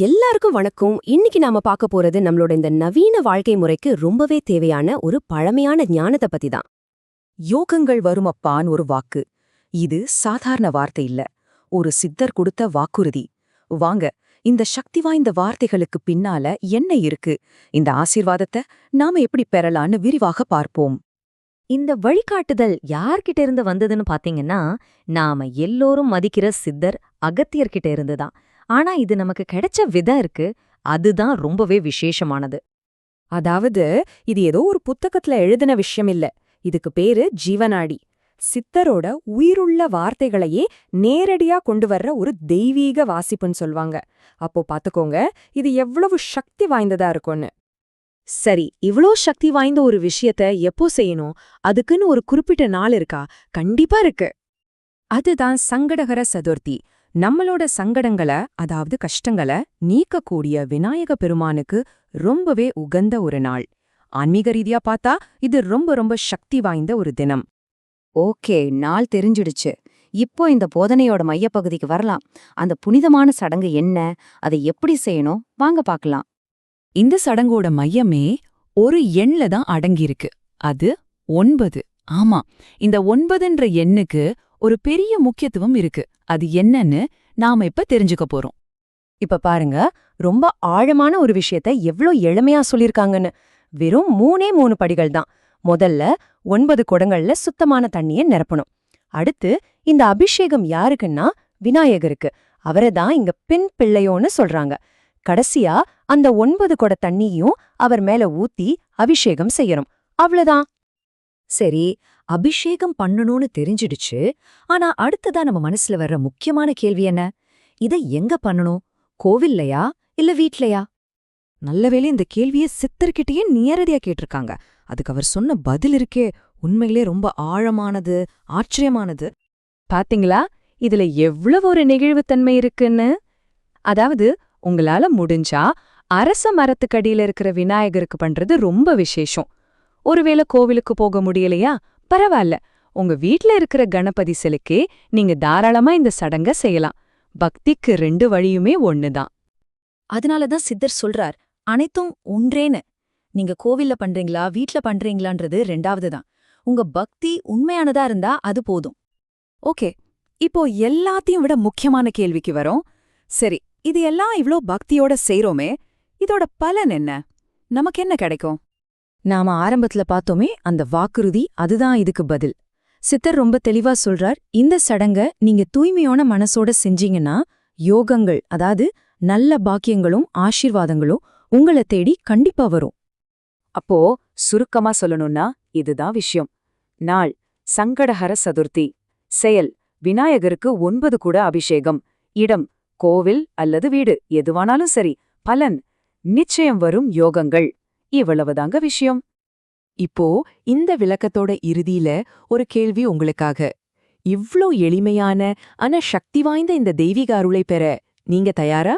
எல்லாருக்கும் வணக்கம். இன்னைக்கு நாம பார்க்க போறது நம்மளோட இந்த நவீன வாழ்க்கை முறைக்கு ரொம்பவே தேவையான ஒரு பழமையான ஞானத்தை பத்தி தான். யோகங்கள் வருமப்பான் ஒரு வாக்கு. இது சாதாரண வார்த்தை இல்ல. ஒரு சித்தர் கொடுத்த வாக்குறுதி. வாங்க இந்த சக்தி வாய்ந்த வார்த்தைகளுக்கு பின்னால என்ன இருக்கு? இந்த ஆசீர்வாதத்தை நாம எப்படி பெறலான்னு விரிவாக பார்ப்போம். இந்த வழிகாட்டுதல் யார்கிட்ட இருந்து வந்ததுன்னு பாத்தீங்கன்னா நாம எல்லோரும் மதிக்கிற சித்தர் அகத்தியர்கிட்ட இருந்துதான் ஆனா இது நமக்கு கிடைச்ச விதம் இருக்கு. அதுதான் ரொம்பவே விசேஷமானது. அதாவது இது ஏதோ ஒரு புத்தகத்துல எழுதின விஷயம் இல்ல. இதுக்கு பேரு ஜீவனாடி சித்தரோட உயிருள்ள வார்த்தைகளையே நேரடியா கொண்டு வர்ற ஒரு தெய்வீக வாசிப்புன்னு சொல்வாங்க. அப்போ பாத்துக்கோங்க இது எவ்வளவு சக்தி வாய்ந்ததா இருக்கும்னு. சரி இவ்ளோ சக்தி வாய்ந்த ஒரு விஷயத்த எப்போ செய்யணும்? அதுக்குன்னு ஒரு குறிப்பிட்ட நாள் இருக்கா? கண்டிப்பா இருக்கு. அதுதான் சங்கடகர சதுர்த்தி. நம்மளோட சங்கடங்கள அதாவது கஷ்டங்கள நீக்கக்கூடிய விநாயக பெருமானுக்கு ரொம்பவே உகந்த ஒரு நாள். ஆன்மீக ரீதியா பார்த்தா இது ரொம்ப ரொம்ப சக்தி வாய்ந்த ஒரு தினம். ஓகே நாள் தெரிஞ்சிடுச்சு. இப்போ இந்த போதனையோட மையப்பகுதிக்கு வரலாம். அந்த புனிதமான சடங்கு என்ன? அதை எப்படி செய்யணும்? வாங்க பார்க்கலாம். இந்த சடங்கோட மையமே ஒரு எண்ல தான் அடங்கியிருக்கு. அது ஒன்பது. ஆமா இந்த ஒன்பதுன்ற எண்ணுக்கு ஒரு பெரிய முக்கியத்துவம் இருக்கு. அது என்னன்னு நாம இப்ப தெரிஞ்சுக்க போறோம். இப்ப பாருங்க ரொம்ப ஆழமான ஒரு விஷயத்த எவ்ளோ எளிமையா சொல்லிருக்காங்கன்னு. வெறும் மூணே மூணு படிகள் தான். முதல்ல ஒன்பது குடங்கள்ல சுத்தமான தண்ணிய நிரப்பணும். அடுத்து இந்த அபிஷேகம் யாருக்குன்னா விநாயகருக்கு. அவரை தான் இங்க பின் பிள்ளையோன்னு சொல்றாங்க. கடைசியா அந்த ஒன்பது குட தண்ணியும் அவர் மேல ஊத்தி அபிஷேகம் செய்யணும். அவ்வளவுதான். சரி அபிஷேகம் பண்ணணும்னு தெரிஞ்சிடுச்சு. ஆனா அடுத்ததா நம்ம மனசுல வர்ற முக்கியமான கேள்வி என்ன? இதை எங்க பண்ணணும்? கோவில்லையா? இல்ல வீட்லயா? நல்லவேளை இந்த கேள்விய சித்தர்கிட்டயே நேரடியா கேட்டிருக்காங்க. அதுக்கு அவர் சொன்ன பதில் இருக்கே. உண்மையிலே ரொம்ப ஆழமானது ஆச்சரியமானது. பாத்தீங்களா? இதுல எவ்வளவு ஒரு நெகிழ்வுத்தன்மை இருக்குன்னு? அதாவது உங்களால முடிஞ்சா அரச மரத்துக்கடியில இருக்கிற விநாயகருக்கு பண்றது ரொம்ப விசேஷம். ஒருவேளை கோவிலுக்கு போக முடியலையா? பரவாயில்ல உங்க வீட்ல இருக்கிற கணபதி சிலைக்கே நீங்க தாராளமா இந்த சடங்க செய்யலாம். பக்திக்கு ரெண்டு வழியுமே ஒண்ணுதான். அதனாலதான் சித்தர் சொல்றார் அனைத்தும் ஒன்றேன்னு. நீங்க கோவில்ல பண்றீங்களா வீட்ல பண்றீங்களான்றது ரெண்டாவது தான். உங்க பக்தி உண்மையானதா இருந்தா அது போதும். ஓகே இப்போ எல்லாத்தையும் விட முக்கியமான கேள்விக்கு வரோம். சரி இது எல்லாம் இவ்ளோ பக்தியோட செய்றோமே இதோட பலன் என்ன? நமக்கு என்ன கிடைக்கும்? நாம ஆரம்பத்துல பார்த்தோமே அந்த வாக்குறுதி அதுதான் இதுக்கு பதில். சித்தர் ரொம்ப தெளிவா சொல்றார் இந்த சடங்க நீங்க தூய்மையான மனசோட செஞ்சீங்கன்னா யோகங்கள் அதாவது நல்ல பாக்கியங்களும் ஆசீர்வாதங்களும் உங்கள தேடி கண்டிப்பா வரும். அப்போ சுருக்கமா சொல்லணும்னா இதுதான் விஷயம். நாள் சங்கடஹர சதுர்த்தி. செயல் விநாயகருக்கு ஒன்பது கூட அபிஷேகம். இடம் கோவில் அல்லது வீடு எதுவானாலும் சரி. பலன் நிச்சயம் வரும் யோகங்கள். இவ்வளவுதாங்க விஷயம். இப்போ இந்த விளக்கத்தோட இறுதியில ஒரு கேள்வி உங்களுக்காக. இவ்ளோ எளிமையான ஆனா சக்தி வாய்ந்த இந்த தெய்வீக அருளை பெற நீங்க தயாரா?